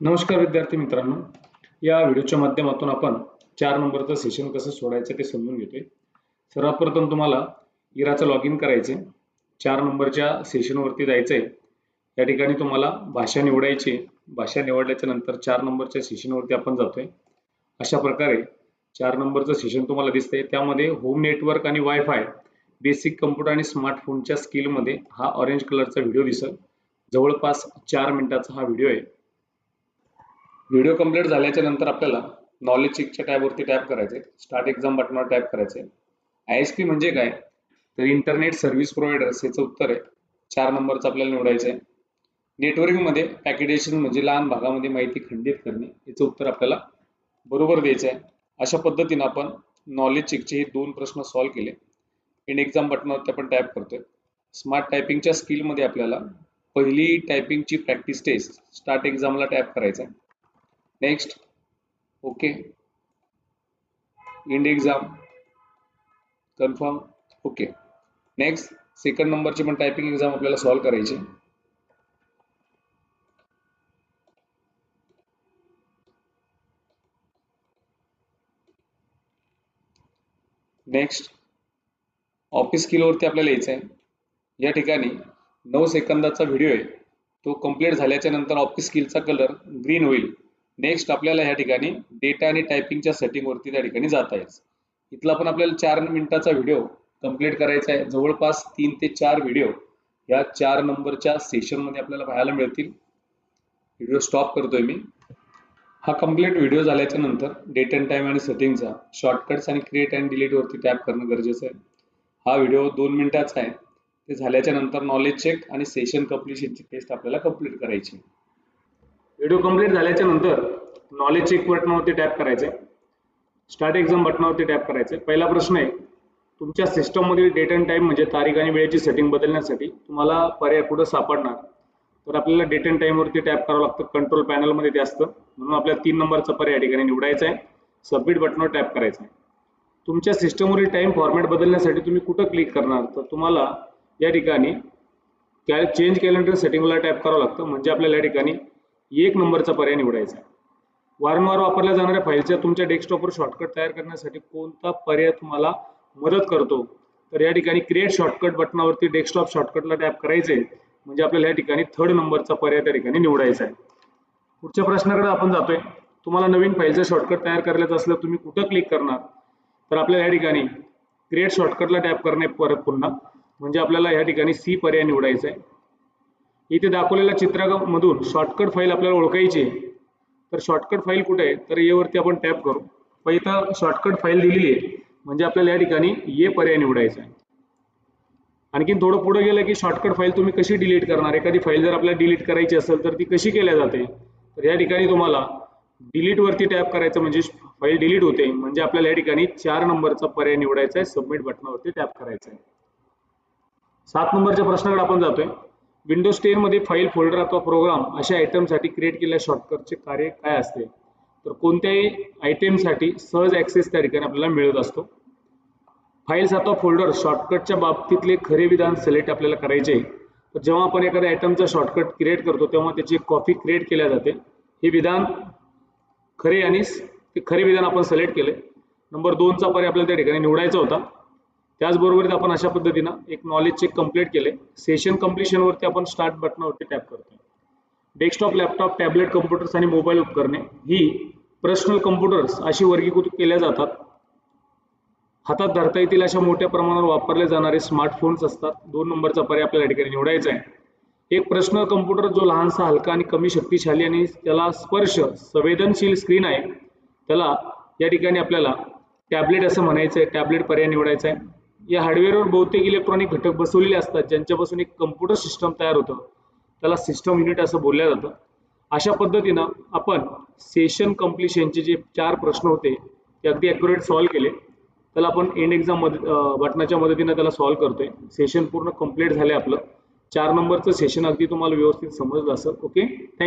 नमस्कार विद्यार्थी मित्रांनो. या व्हिडिओच्या माध्यमातून आपण चार नंबरचं सेशन कसं सोडायचं ते समजून घेतोय. सर्वात प्रथम तुम्हाला इराचं लॉग इन करायचे चार नंबरच्या सेशनवरती जायचंय. या ठिकाणी तुम्हाला भाषा निवडायची भाषा निवडल्याच्या नंतर चार नंबरच्या सेशनवरती आपण जातोय. अशा प्रकारे चार नंबरचं सेशन तुम्हाला दिसतंय. त्यामध्ये होम नेटवर्क आणि वायफाय बेसिक कम्प्युटर आणि स्मार्टफोनच्या स्किलमध्ये हा ऑरेंज कलरचा व्हिडिओ दिसेल. जवळपास चार मिनिटाचा हा व्हिडिओ आहे. व्हिडिओ कंप्लीट झाल्याच्यानंतर आपल्याला नॉलेज चेकच्या टॅबवरती टॅप करायचे. स्टार्ट एक्झाम बटनावर टॅप करायचे. आय एस पी म्हणजे काय? तर इंटरनेट सर्व्हिस प्रोव्हायडर्स याचं उत्तर आहे. चार नंबरचं आपल्याला निवडायचं आहे नेटवर्किंगमध्ये पॅकेटेशन म्हणजे लहान भागामध्ये माहिती खंडित करणे याचं उत्तर आपल्याला बरोबर द्यायचं आहे अशा पद्धतीनं आपण नॉलेज चेकचे हे दोन प्रश्न सॉल्व्ह केले. एंड एक्झाम बटनावरती आपण टॅप करतोय. स्मार्ट टायपिंगच्या स्किलमध्ये आपल्याला पहिली टायपिंगची प्रॅक्टिस टेस्ट स्टार्ट एक्झामला टॅप करायचं आहे next okay end exam confirm okay next second नंबरची पण टायपिंग एक्झाम आपल्याला सॉल्व्ह करायची. नेक्स्ट ऑफिस स्किलवरती आपल्याला यायचं आहे या ठिकाणी नऊ सेकंदाचा व्हिडिओ आहे. तो कंप्लीट झाल्याच्यानंतर ऑफिस स्किलचा कलर ग्रीन होईल. नेक्स्ट आपल्याला या ठिकाणी डेटा आणि टायपिंगच्या सेटिंगवरती त्या ठिकाणी जाता येईल. इथला पण आपल्याला चार मिनिटाचा व्हिडिओ कंप्लीट करायचा आहे. जवळपास तीन ते चार व्हिडिओ या चार नंबरच्या सेशनमध्ये आपल्याला पाहायला मिळतील. व्हिडिओ स्टॉप करतोय मी. हा कंप्लीट व्हिडिओ झाल्याच्यानंतर डेट अँड टाइम आणि सेटिंगचा शॉर्टकट्स आणि क्रिएट अँड डिलीट वरती टॅप करणं गरजेचं आहे. हा व्हिडिओ दोन मिनिटाचा आहे. ते झाल्याच्यानंतर नॉलेज चेक आणि सेशन कम्प्लिशनची टेस्ट आपल्याला कंप्लीट करायची व्हिडिओ कंप्लीट झाल्याच्यानंतर नॉलेज चेक बटनावरती टॅप करायचे. स्टार्ट एक्झाम बटनावरती टॅप करायचे. पहिला प्रश्न आहे तुमच्या सिस्टममधील डेट अँड टाईम म्हणजे तारीख आणि वेळेची सेटिंग बदलण्यासाठी तुम्हाला पर्याय कुठं सापडणार? तर आपल्याला डेट अँड टाईमवरती टॅप करावं लागतं. कंट्रोल पॅनलमध्ये ते असतं. म्हणून आपल्याला तीन नंबरचा पर्याय या ठिकाणी निवडायचा आहे. सबमिट बटनावर टॅप करायचा आहे. तुमच्या सिस्टमवरील टाईम फॉर्मॅट बदलण्यासाठी तुम्ही कुठं क्लिक करणार? तर तुम्हाला या ठिकाणी कॅ चेंज कॅलेंडर सेटिंगला टॅप करावं लागतं. म्हणजे आपल्याला या ठिकाणी एक नंबरचा पर्याय निवडायचा. आहे वारंवार वापरल्या जाणाऱ्या फाईलच्या तुमच्या डेस्कटॉपवर शॉर्टकट तयार करण्यासाठी कोणता पर्याय तुम्हाला मदत करतो? तर या ठिकाणी क्रिएट शॉर्टकट बटनावरती डेस्कटॉप शॉर्टकटला टॅप करायचे. म्हणजे आपल्याला या ठिकाणी थर्ड नंबरचा पर्याय त्या ठिकाणी निवडायचा आहे. पुढच्या प्रश्नाकडे आपण जातोय. तुम्हाला नवीन फाईलचं शॉर्टकट तयार करायचं असलं तुम्ही कुठं क्लिक करणार? तर आपल्याला या ठिकाणी क्रिएट शॉर्टकटला टॅप करणे परत पुन्हा. म्हणजे आपल्याला या ठिकाणी सी पर्याय निवडायचा आहे. इथे दाखवलेल्या चित्रामधून शॉर्टकट फाईल आपल्याला ओळखायची तर शॉर्टकट फाईल कुठे आहे? तर येवरती आपण टॅप करू. पहिला शॉर्टकट फाईल दिलेली आहे. म्हणजे आपल्याला या ठिकाणी ये पर्याय निवडायचा आहे. आणखीन थोडं पुढे गेलं की शॉर्टकट फाईल तुम्ही कशी डिलीट करणार? एखादी फाईल जर आपल्याला डिलीट करायची असेल तर ती कशी केल्या जाते? तर या ठिकाणी तुम्हाला डिलीट वरती टॅप करायचं म्हणजे फाईल डिलीट होते. म्हणजे आपल्याला या ठिकाणी चार नंबरचा पर्याय निवडायचा आहे. सबमिट बटनावरती टॅप करायचा आहे. सात नंबरच्या प्रश्नाकडे आपण जातोय. विंडोज टेन मध्ये फाईल फोल्डर अथवा प्रोग्राम अशा आयटमसाठी क्रिएट केलेल्या शॉर्टकटचे कार्य काय असते? तर कोणत्याही आयटमसाठी सहज ऍक्सेस त्या ठिकाणी आपल्याला मिळत असतो. फाईल्स अथवा फोल्डर शॉर्टकटच्या बाबतीतले खरे विधान सिलेक्ट आपल्याला करायचे तर जेव्हा आपण एखाद्या आयटमचा शॉर्टकट क्रिएट करतो तेव्हा त्याची कॉपी क्रिएट केल्या जाते. हे विधान खरे आणि ते खरे विधान आपण सिलेक्ट केले. नंबर दोनचा पर्याय आपल्याला त्या ठिकाणी निवडायचा होता. त्याचबरोबर आपण अशा पद्धतीनं एक नॉलेज चेक कंप्लीट केले. सेशन कम्प्लिशनवरती आपण स्टार्ट बटनावरती टॅप करतो डेस्कटॉप लॅपटॉप टॅबलेट कम्प्युटर्स आणि मोबाईल उपकरणे ही पर्सनल कम्प्युटर्स अशी वर्गीकृत केल्या जातात. हातात धरता येतील अशा मोठ्या प्रमाणावर वापरले जाणारे स्मार्टफोन्स असतात. दोन नंबरचा पर्याय आपल्या या ठिकाणी निवडायचा आहे. एक पर्सनल कम्प्युटर जो लहानसा हलका आणि कमी शक्तिशाली आणि त्याला स्पर्श संवेदनशील स्क्रीन आहे त्याला या ठिकाणी आपल्याला टॅबलेट असं म्हणायचं आहे टॅबलेट पर्याय निवडायचा आहे. या हार्डवेअरवर बहुतेक इलेक्ट्रॉनिक घटक बसवलेले असतात ज्यांच्यापासून एक कम्प्युटर सिस्टम तयार होतं. त्याला सिस्टम युनिट असं बोललं जातं. अशा पद्धतीनं आपण सेशन कम्प्लिशनचे जे चार प्रश्न होते ते अगदी ॲक्युरेट सॉल्व्ह केले. त्याला आपण एंड एक्झाम मद बटनाच्या मदतीनं त्याला सॉल्व्ह करतोय. सेशन पूर्ण कंप्लीट झाले आपलं. चार नंबरचं सेशन अगदी तुम्हाला व्यवस्थित समजलं असेल. Okay thank you